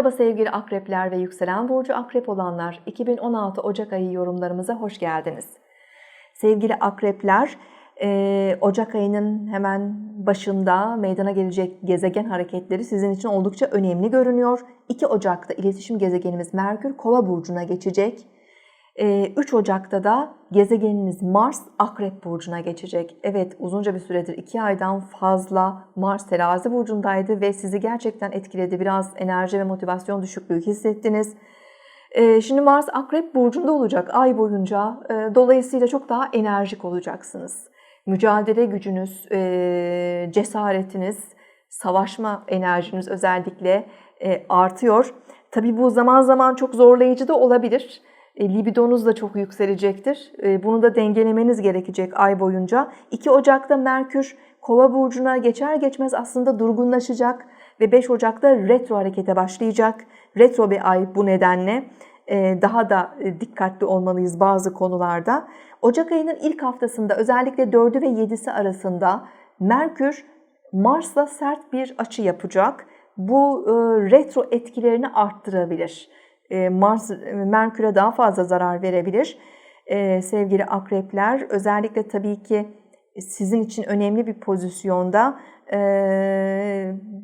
Merhaba sevgili akrepler ve yükselen burcu akrep olanlar. 2016 Ocak ayı yorumlarımıza hoş geldiniz. Sevgili akrepler, e, Ocak ayının hemen başında meydana gelecek gezegen hareketleri sizin için oldukça önemli görünüyor. 2 Ocak'ta iletişim gezegenimiz Merkür Kova burcuna geçecek. 3 Ocak'ta da gezegeniniz Mars Akrep Burcu'na geçecek. Evet uzunca bir süredir 2 aydan fazla Mars terazi burcundaydı ve sizi gerçekten etkiledi. Biraz enerji ve motivasyon düşüklüğü hissettiniz. Şimdi Mars Akrep Burcu'nda olacak ay boyunca. Dolayısıyla çok daha enerjik olacaksınız. Mücadele gücünüz, cesaretiniz, savaşma enerjiniz özellikle artıyor. Tabii bu zaman zaman çok zorlayıcı da olabilir. E, libidonuz da çok yükselecektir. E, bunu da dengelemeniz gerekecek ay boyunca. 2 Ocak'ta Merkür Kova burcuna geçer geçmez aslında durgunlaşacak ve 5 Ocak'ta retro harekete başlayacak. Retro bir ay bu nedenle e, daha da dikkatli olmalıyız bazı konularda. Ocak ayının ilk haftasında özellikle 4'ü ve 7'si arasında Merkür Mars'la sert bir açı yapacak. Bu retro etkilerini arttırabilir. E, Mars e, Merkür'e daha fazla zarar verebilir. E, sevgili akrepler özellikle tabii ki sizin için önemli bir pozisyonda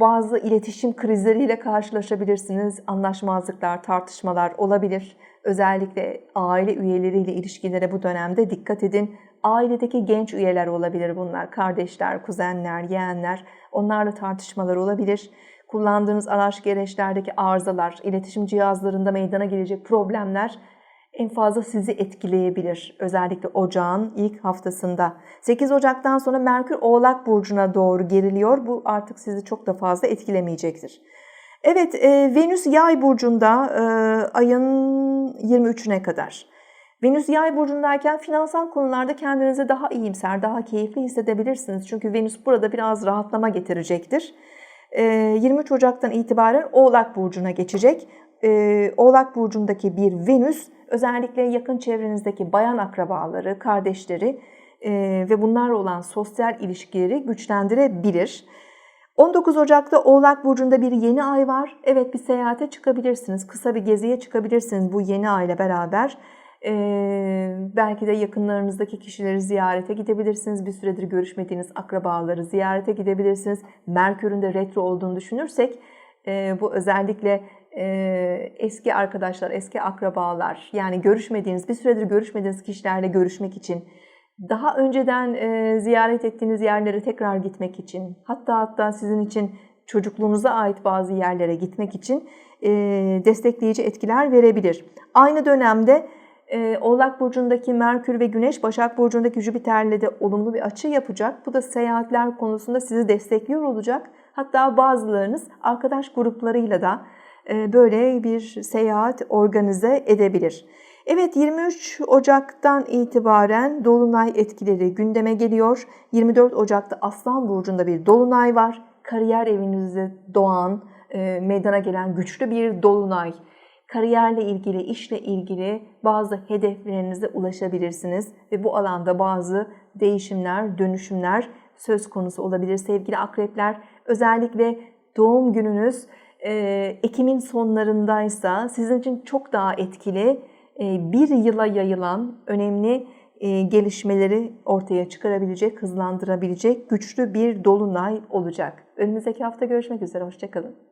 bazı iletişim krizleriyle karşılaşabilirsiniz. Anlaşmazlıklar, tartışmalar olabilir. Özellikle aile üyeleriyle ilişkilere bu dönemde dikkat edin. Ailedeki genç üyeler olabilir bunlar. Kardeşler, kuzenler, yeğenler. Onlarla tartışmalar olabilir kullandığınız araç gereçlerdeki arızalar, iletişim cihazlarında meydana gelecek problemler en fazla sizi etkileyebilir. Özellikle ocağın ilk haftasında. 8 Ocak'tan sonra Merkür Oğlak Burcu'na doğru geriliyor. Bu artık sizi çok da fazla etkilemeyecektir. Evet, e, Venüs Yay Burcu'nda e, ayın 23'üne kadar. Venüs Yay burcundayken finansal konularda kendinizi daha iyimser, daha keyifli hissedebilirsiniz. Çünkü Venüs burada biraz rahatlama getirecektir. 23 ee, Ocak'tan itibaren Oğlak Burcu'na geçecek. Ee, Oğlak Burcu'ndaki bir Venüs özellikle yakın çevrenizdeki bayan akrabaları, kardeşleri e, ve bunlarla olan sosyal ilişkileri güçlendirebilir. 19 Ocak'ta Oğlak Burcu'nda bir yeni ay var. Evet bir seyahate çıkabilirsiniz. Kısa bir geziye çıkabilirsiniz bu yeni ay ile beraber. Ee, belki de yakınlarınızdaki kişileri ziyarete gidebilirsiniz. Bir süredir görüşmediğiniz akrabaları ziyarete gidebilirsiniz. Merkür'ün de retro olduğunu düşünürsek e, bu özellikle e, eski arkadaşlar, eski akrabalar yani görüşmediğiniz, bir süredir görüşmediğiniz kişilerle görüşmek için daha önceden e, ziyaret ettiğiniz yerlere tekrar gitmek için hatta hatta sizin için çocukluğunuza ait bazı yerlere gitmek için e, destekleyici etkiler verebilir. Aynı dönemde Oğlak Burcu'ndaki Merkür ve Güneş, Başak Burcu'ndaki Jüpiter'le de olumlu bir açı yapacak. Bu da seyahatler konusunda sizi destekliyor olacak. Hatta bazılarınız arkadaş gruplarıyla da e, böyle bir seyahat organize edebilir. Evet 23 Ocak'tan itibaren dolunay etkileri gündeme geliyor. 24 Ocak'ta Aslan Burcu'nda bir dolunay var. Kariyer evinizde doğan, e, meydana gelen güçlü bir dolunay kariyerle ilgili, işle ilgili bazı hedeflerinize ulaşabilirsiniz ve bu alanda bazı değişimler, dönüşümler söz konusu olabilir sevgili akrepler. Özellikle doğum gününüz Ekim'in sonlarındaysa sizin için çok daha etkili bir yıla yayılan önemli gelişmeleri ortaya çıkarabilecek, hızlandırabilecek güçlü bir dolunay olacak. Önümüzdeki hafta görüşmek üzere, hoşçakalın.